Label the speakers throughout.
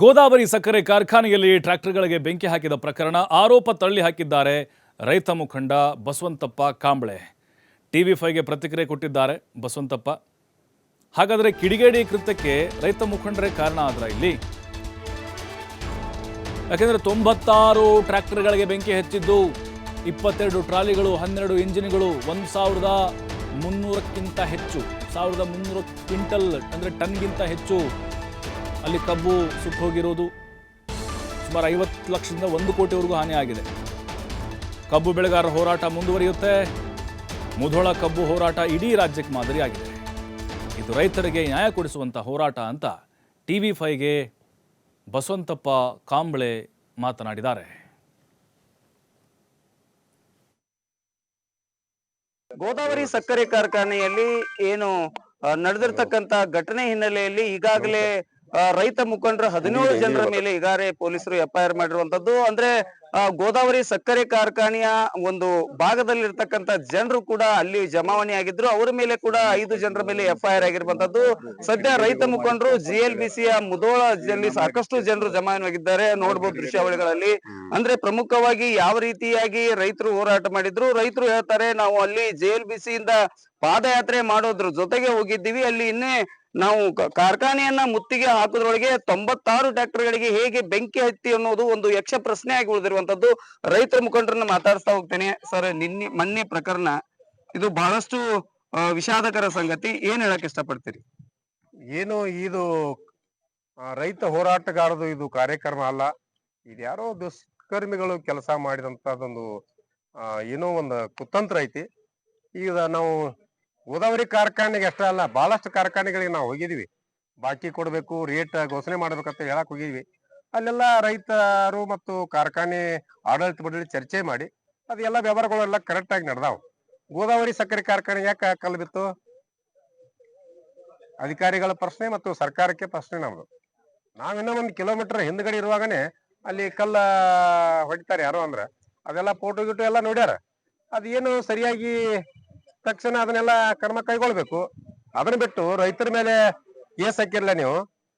Speaker 1: ಗೋದಾವರಿ ಸಕ್ಕರೆ ಕಾರ್ಖಾನೆಯಲ್ಲಿ ಟ್ರ್ಯಾಕ್ಟರ್ಗಳಿಗೆ ಬೆಂಕಿ ಹಾಕಿದ ಪ್ರಕರಣ ಆರೋಪ ತಳ್ಳಿ ಹಾಕಿದ್ದಾರೆ ರೈತ ಮುಖಂಡ ಬಸವಂತಪ್ಪ ಕಾಂಬಳೆ. ಟಿವಿ ಫೈವ್ಗೆ ಪ್ರತಿಕ್ರಿಯೆ ಕೊಟ್ಟಿದ್ದಾರೆ ಬಸವಂತಪ್ಪ. ಹಾಗಾದರೆ ಕಿಡಿಗೇಡಿ ಕೃತ್ಯಕ್ಕೆ ರೈತ ಮುಖಂಡರೇ ಕಾರಣ ಆದ್ರ ಇಲ್ಲಿ? ಯಾಕೆಂದರೆ ತೊಂಬತ್ತಾರು ಟ್ರ್ಯಾಕ್ಟರ್ಗಳಿಗೆ ಬೆಂಕಿ ಹೆಚ್ಚಿದ್ದು, ಇಪ್ಪತ್ತೆರಡು ಟ್ರಾಲಿಗಳು, ಹನ್ನೆರಡು ಇಂಜಿನ್ಗಳು ಒಂದು ಸಾವಿರದ ಮುನ್ನೂರಕ್ಕಿಂತ ಹೆಚ್ಚು, ಸಾವಿರದ ಮುನ್ನೂರು ಕ್ವಿಂಟಲ್, ಅಂದರೆ ಟನ್ಗಿಂತ ಹೆಚ್ಚು ಅಲ್ಲಿ ಕಬ್ಬು ಸುಟ್ಟು ಹೋಗಿರೋದು ಸುಮಾರು ಐವತ್ತು ಲಕ್ಷದಿಂದ ಒಂದು ಕೋಟಿವರೆಗೂ ಹಾನಿಯಾಗಿದೆ ಕಬ್ಬು ಬೆಳೆಗಾರರ ಹೋರಾಟ ಮುಂದುವರಿಯುತ್ತೆ. ಮುಧೋಳ ಕಬ್ಬು ಹೋರಾಟ ಇಡೀ ರಾಜ್ಯಕ್ಕೆ ಮಾದರಿಯಾಗಿದೆ. ಇದು ರೈತರಿಗೆ ನ್ಯಾಯ ಕೊಡಿಸುವಂಥ ಹೋರಾಟ ಅಂತ ಟಿ ವಿ ಫೈವ್ಗೆ ಬಸವಂತಪ್ಪ ಕಾಂಬಳೆ ಮಾತನಾಡಿದ್ದಾರೆ.
Speaker 2: ಗೋದಾವರಿ ಸಕ್ಕರೆ ಕಾರ್ಖಾನೆಯಲ್ಲಿ ಏನು ನಡೆದಿರ್ತಕ್ಕಂತ ಘಟನೆ ಹಿನ್ನೆಲೆಯಲ್ಲಿ ಈಗಾಗಲೇ ರೈತ ಮುಖಂಡರು ಹದಿನೇಳು ಜನರ ಮೇಲೆ ಈಗಾಗಲೇ ಪೊಲೀಸರು ಎಫ್ಐಆರ್ ಮಾಡಿರುವಂತದ್ದು ಅಂದ್ರೆ ಗೋದಾವರಿ ಸಕ್ಕರೆ ಕಾರ್ಖಾನೆಯ ಒಂದು ಭಾಗದಲ್ಲಿರ್ತಕ್ಕಂತ ಜನರು ಕೂಡ ಅಲ್ಲಿ ಜಮಾವಣೆ ಆಗಿದ್ರು. ಅವರ ಮೇಲೆ ಕೂಡ ಐದು ಜನರ ಮೇಲೆ ಎಫ್ಐಆರ್ ಆಗಿರುವಂತದ್ದು ಸದ್ಯ ರೈತ ಮುಖಂಡರು ಜಿ ಎಲ್ ಬಿ ಸಿಯ ಮುದೋಳದಲ್ಲಿ ಸಾಕಷ್ಟು ಜನರು ಜಮಾವಣೆಯಾಗಿದ್ದಾರೆ. ನೋಡಬಹುದು ದೃಶ್ಯಾವಳಿಗಳಲ್ಲಿ. ಅಂದ್ರೆ ಪ್ರಮುಖವಾಗಿ ಯಾವ ರೀತಿಯಾಗಿ ರೈತರು ಹೋರಾಟ ಮಾಡಿದ್ರು? ರೈತರು ಹೇಳ್ತಾರೆ ನಾವು ಅಲ್ಲಿ ಜೆ ಎಲ್ ಬಿ ಸಿಯಿಂದ ಪಾದಯಾತ್ರೆ ಮಾಡೋದ್ರ ಜೊತೆಗೆ ಹೋಗಿದ್ದೀವಿ. ಅಲ್ಲಿ ಇನ್ನೇ ನಾವು ಕಾರ್ಖಾನೆಯನ್ನ ಮುತ್ತಿಗೆ ಹಾಕೋದ್ರೊಳಗೆ ತೊಂಬತ್ತಾರು ಟ್ರ್ಯಾಕ್ಟರ್ ಗಳಿಗೆ ಹೇಗೆ ಬೆಂಕಿ ಹತ್ತಿ ಅನ್ನೋದು ಒಂದು ಯಕ್ಷ ಪ್ರಶ್ನೆ ಆಗಿ ಉಳಿದಿರುವಂತದ್ದು ರೈತರ ಮುಖಂಡರನ್ನ ಮಾತಾಡಿಸ್ತಾ ಹೋಗ್ತೇನೆ. ಸರ್, ನಿನ್ನೆ ಮೊನ್ನೆ ಪ್ರಕರಣ, ಇದು ಬಹಳಷ್ಟು ವಿಷಾದಕರ ಸಂಗತಿ. ಏನ್ ಹೇಳಕ್ ಇಷ್ಟಪಡ್ತೀರಿ?
Speaker 3: ಏನು, ಇದು ರೈತ ಹೋರಾಟಗಾರದು ಇದು ಕಾರ್ಯಕ್ರಮ ಅಲ್ಲ. ಇದ್ಯಾರೋ ದುಷ್ಕರ್ಮಿಗಳು ಕೆಲಸ ಮಾಡಿದಂತದೊಂದು ಏನೋ ಒಂದು ಕುತಂತ್ರ ಐತಿ. ಈಗ ನಾವು ಗೋದಾವರಿ ಕಾರ್ಖಾನೆಗೆ ಅಷ್ಟೇ ಅಲ್ಲ, ಬಹಳಷ್ಟು ಕಾರ್ಖಾನೆಗಳಿಗೆ ನಾವು ಹೋಗಿದ್ದೀವಿ ಬಾಕಿ ಕೊಡಬೇಕು ರೇಟ್ ಘೋಷಣೆ ಮಾಡ್ಬೇಕಂತ ಹೇಳಕ್ ಹೋಗಿದ್ವಿ. ಅಲ್ಲೆಲ್ಲ ರೈತರು ಮತ್ತು ಕಾರ್ಖಾನೆ ಆಡಳಿತ ಮಂಡಳಿ ಚರ್ಚೆ ಮಾಡಿ, ಅದೆಲ್ಲ ವ್ಯವಹಾರಗಳೆಲ್ಲ ಕರೆಕ್ಟ್ ಆಗಿ ನಡೆದಾವು. ಗೋದಾವರಿ ಸಕ್ಕರೆ ಕಾರ್ಖಾನೆ ಯಾಕೆ ಕಲ್ಲು ಬಿತ್ತು? ಅಧಿಕಾರಿಗಳ ಪ್ರಶ್ನೆ ಮತ್ತು ಸರ್ಕಾರಕ್ಕೆ ಪ್ರಶ್ನೆ ನಮ್ದು. ನಾವಿನ್ನೂ ಒಂದು ಕಿಲೋಮೀಟರ್ ಹಿಂದ್ಗಡೆ ಇರುವಾಗನೇ ಅಲ್ಲಿ ಕಲ್ಲ ಹೊಡಿತಾರೆ ಯಾರೋ ಅಂದ್ರೆ, ಅದೆಲ್ಲ ಫೋಟೋ ಗಿಟೋ ಎಲ್ಲ ನೋಡ್ಯಾರ. ಅದೇನು ಸರಿಯಾಗಿ ತಕ್ಷಣ ಅದನ್ನೆಲ್ಲ ಕ್ರಮ ಕೈಗೊಳ್ಬೇಕು. ಅದನ್ನ ಬಿಟ್ಟು ರೈತರ ಮೇಲೆ ಕೇಸ್ ಹಾಕಿರ್ಲ ನೀವು.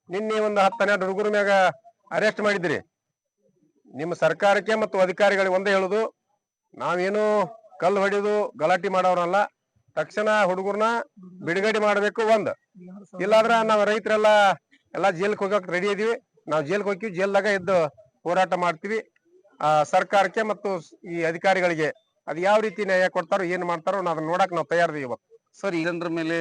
Speaker 3: ನಿನ್ನೆ ಒಂದು ಹತ್ತು ಹನ್ನೆರಡು ಹುಡುಗರ ಮ್ಯಾಗ ಅರೆಸ್ಟ್ ಮಾಡಿದ್ರಿ. ನಿಮ್ಮ ಸರ್ಕಾರಕ್ಕೆ ಮತ್ತು ಅಧಿಕಾರಿಗಳಿಗೆ ಒಂದೇ ಹೇಳುದು, ನಾವೇನು ಕಲ್ಲು ಹೊಡೆದು ಗಲಾಟೆ ಮಾಡೋರಲ್ಲ. ತಕ್ಷಣ ಹುಡುಗರ್ನ ಬಿಡುಗಡೆ ಮಾಡಬೇಕು ಒಂದ್. ಇಲ್ಲಾಂದ್ರ ನಾವ್ ರೈತರೆಲ್ಲ ಎಲ್ಲಾ ಜೈಲ್ಗೆ ಹೋಗಕ್ ರೆಡಿ ಇದೀವಿ. ನಾವು ಜೈಲ್ಗೆ ಹೋಗ್ತೀವಿ, ಜೈಲ್ದಾಗ ಇದ್ದು ಹೋರಾಟ ಮಾಡ್ತೀವಿ. ಆ ಸರ್ಕಾರಕ್ಕೆ ಮತ್ತು ಈ ಅಧಿಕಾರಿಗಳಿಗೆ ಅದ್ ಯಾವ ರೀತಿ ನ್ಯಾಯ ಕೊಡ್ತಾರೋ ಏನ್ ಮಾಡ್ತಾರೋ ನಾವ್ ಅದನ್ನ ನೋಡಕ್ ನಾವು ತಯಾರಿದೀವಿ ಇವತ್ತು
Speaker 2: ಸರ್ ಈ ಜನರ ಮೇಲೆ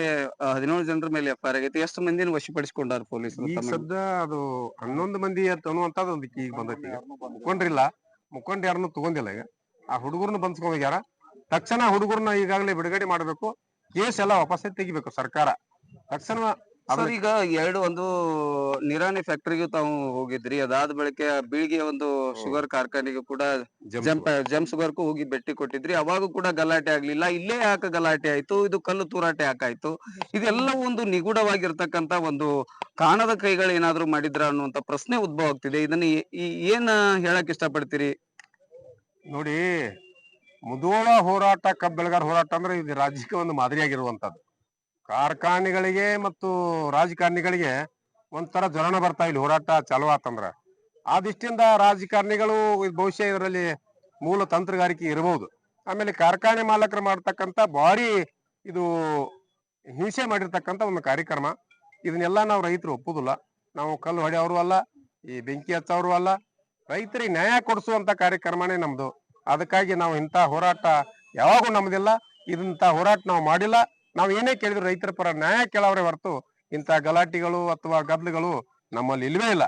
Speaker 2: ಹದಿನೇಳು ಜನರ ಮೇಲೆ ಎಫ್ಐಆರ್ ಆಗೈತಿ. ಎಷ್ಟು ಮಂದಿನ ವಶಪಡಿಸಿಕೊಂಡಾರ ಪೊಲೀಸರು
Speaker 3: ಈಗ
Speaker 2: ತಮ್ಮ-
Speaker 3: ಸದ್ಯ ಅದು ಹನ್ನೊಂದು ಮಂದಿ ಅಂತ ಅನ್ನುವಂಥದ್ದು ಒಂದು ಈಗ ಬಂದೈತಿ ಈಗ. ಮುಖಂಡ್ರಿಲ್ಲ. ಮುಖಂಡ್ ಯಾರನ್ನು ತಗೊಂಡಿಲ್ಲ ಈಗ. ಆ ಹುಡುಗರ್ನ ಬಂದ್ಸ್ಕೊಂಡ್ ಹೋಗ್ಯಾರ ತಕ್ಷಣ ಹುಡುಗರ್ನ ಈಗಾಗಲೇ ಬಿಡುಗಡೆ ಮಾಡ್ಬೇಕು. ಕೇಸ್ ಎಲ್ಲ ವಾಪಸ್ ತೆಗಿಬೇಕು ಸರ್ಕಾರ. ತಕ್ಷಣ
Speaker 2: ಸರ್ ಈಗ ಎರಡು ಒಂದು ನಿರಾಣಿ ಫ್ಯಾಕ್ಟರಿಗೂ ತಾವು ಹೋಗಿದ್ರಿ. ಅದಾದ ಬಳಿಕ ಬೀಳ್ಗೆ ಒಂದು ಶುಗರ್ ಕಾರ್ಖಾನೆಗೂ ಕೂಡ ಜಂಪ್ ಜಮ್ ಶುಗರ್ಗೂ ಹೋಗಿ ಭೇಟಿ ಕೊಟ್ಟಿದ್ರಿ. ಅವಾಗೂ ಕೂಡ ಗಲಾಟೆ ಆಗ್ಲಿಲ್ಲ. ಇಲ್ಲೇ ಯಾಕೆ ಗಲಾಟೆ ಆಯ್ತು? ಇದು ಕಲ್ಲು ತೂರಾಟೆ ಯಾಕಾಯ್ತು? ಇದೆಲ್ಲ ಒಂದು ನಿಗೂಢವಾಗಿರ್ತಕ್ಕಂತ ಒಂದು ಕಾಣದ ಕೈಗಳು ಏನಾದ್ರು ಮಾಡಿದ್ರ ಅನ್ನುವಂತ ಪ್ರಶ್ನೆ ಉದ್ಭವ ಆಗ್ತಿದೆ. ಇದನ್ನ ಏನ್ ಹೇಳಕ್ ಇಷ್ಟಪಡ್ತೀರಿ?
Speaker 3: ನೋಡಿ ಮುದೋಳ ಹೋರಾಟ ಕಬ್ಬ್ ಬೆಳೆಗಾರ ಹೋರಾಟ ಅಂದ್ರೆ ಇದು ರಾಜ್ಯಕ್ಕೆ ಒಂದು ಮಾದರಿಯಾಗಿರುವಂತದ್ದು ಕಾರ್ಖಾನೆಗಳಿಗೆ ಮತ್ತು ರಾಜಕಾರಣಿಗಳಿಗೆ ಒಂಥರ ಜ್ವರಣ ಬರ್ತಾ ಇಲ್ಲಿ ಹೋರಾಟ ಚಾಲು ಆತಂದ್ರ. ಆ ದೃಷ್ಟಿಯಿಂದ ರಾಜಕಾರಣಿಗಳು ಬಹುಶಃ ಇದರಲ್ಲಿ ಮೂಲ ತಂತ್ರಗಾರಿಕೆ ಇರಬಹುದು ಆಮೇಲೆ ಕಾರ್ಖಾನೆ ಮಾಲಕರು ಮಾಡ್ತಕ್ಕಂತ ಭಾರಿ ಇದು ಹಿಂಸೆ ಮಾಡಿರ್ತಕ್ಕಂತ ಒಂದು ಕಾರ್ಯಕ್ರಮ. ಇದನ್ನೆಲ್ಲ ನಾವು ರೈತರು ಒಪ್ಪುದಿಲ್ಲ. ನಾವು ಕಲ್ಲು ಹೊಡೆಯವರು ಅಲ್ಲ, ಈ ಬೆಂಕಿ ಹಚ್ಚವರು ಅಲ್ಲ. ರೈತರಿಗೆ ನ್ಯಾಯ ಕೊಡಿಸುವಂತ ಕಾರ್ಯಕ್ರಮನೇ ನಮ್ದು. ಅದಕ್ಕಾಗಿ ನಾವು ಇಂಥ ಹೋರಾಟ ಯಾವಾಗೂ ನಮ್ದಿಲ್ಲ. ಇದಂತ ಹೋರಾಟ ನಾವು ಮಾಡಿಲ್ಲ. ನಾವು ಏನೇ ಕೇಳಿದ್ರು ರೈತರ ಪರ ನ್ಯಾಯ ಕೇಳವ್ರೆ ಹೊರತು ಇಂತಹ ಗಲಾಟೆಗಳು ಅಥವಾ ಗದ್ಲುಗಳು ನಮ್ಮಲ್ಲಿ ಇಲ್ವೇ ಇಲ್ಲ.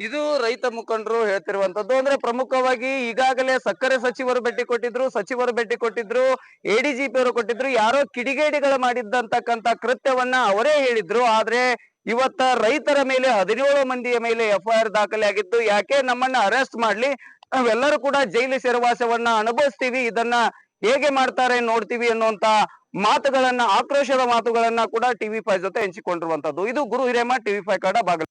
Speaker 2: ಇದು ರೈತ ಮುಖಂಡರು ಹೇಳ್ತಿರುವಂತದ್ದು ಅಂದ್ರೆ ಪ್ರಮುಖವಾಗಿ ಈಗಾಗಲೇ ಸಕ್ಕರೆ ಸಚಿವರು ಭೇಟಿ ಕೊಟ್ಟಿದ್ರು, ಸಚಿವರು ಭೇಟಿ ಕೊಟ್ಟಿದ್ರು ಎಡಿಜಿಪಿ ಅವರು ಕೊಟ್ಟಿದ್ರು, ಯಾರೋ ಕಿಡಿಗೇಡಿಗಳು ಮಾಡಿದ್ದಂತಕ್ಕಂತ ಕೃತ್ಯವನ್ನ ಅವರೇ ಹೇಳಿದ್ರು. ಆದ್ರೆ ಇವತ್ತ ರೈತರ ಮೇಲೆ ಹದಿನೇಳು ಮಂದಿಯ ಮೇಲೆ ಎಫ್ಐಆರ್ ದಾಖಲೆ ಆಗಿತ್ತು. ಯಾಕೆ ನಮ್ಮನ್ನ ಅರೆಸ್ಟ್ ಮಾಡ್ಲಿ? ನಾವೆಲ್ಲರೂ ಕೂಡ ಜೈಲು ಸೆರವಾಸವನ್ನ ಅನುಭವಿಸ್ತೀವಿ. ಇದನ್ನ ಹೇಗೆ ಮಾಡ್ತಾರೆ ನೋಡ್ತೀವಿ ಅನ್ನುವಂತ ಮಾತುಗಳನ್ನ, ಆಕ್ರೋಶದ ಮಾತುಗಳನ್ನ ಕೂಡ ಟಿವಿ ಫೈವ್ ಜೊತೆ ಹಂಚಿಕೊಂಡಿರುವಂತದ್ದು. ಇದು ಗುರು ಹಿರೇಮ ಟಿವಿ ಫೈವ್ ಕನ್ನಡ ಬಾಗಲ.